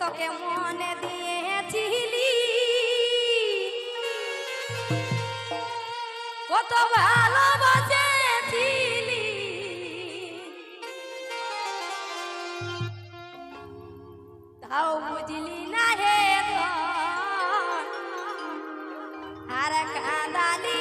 তোকে মনে দিয়েছিলি। কত ভালোবাসেছিলি। তাও বুঝলি না হে আর কাঁদালি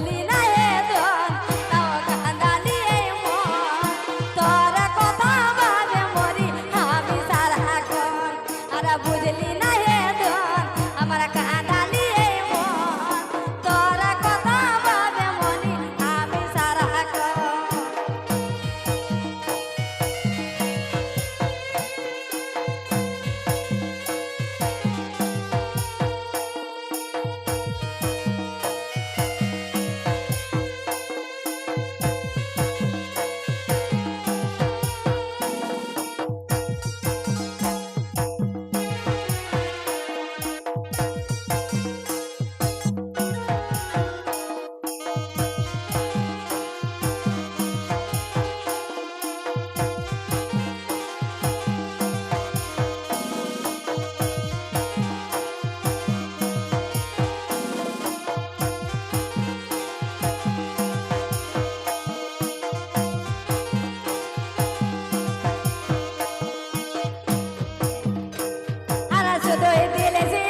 चली হয়ে দিলে যে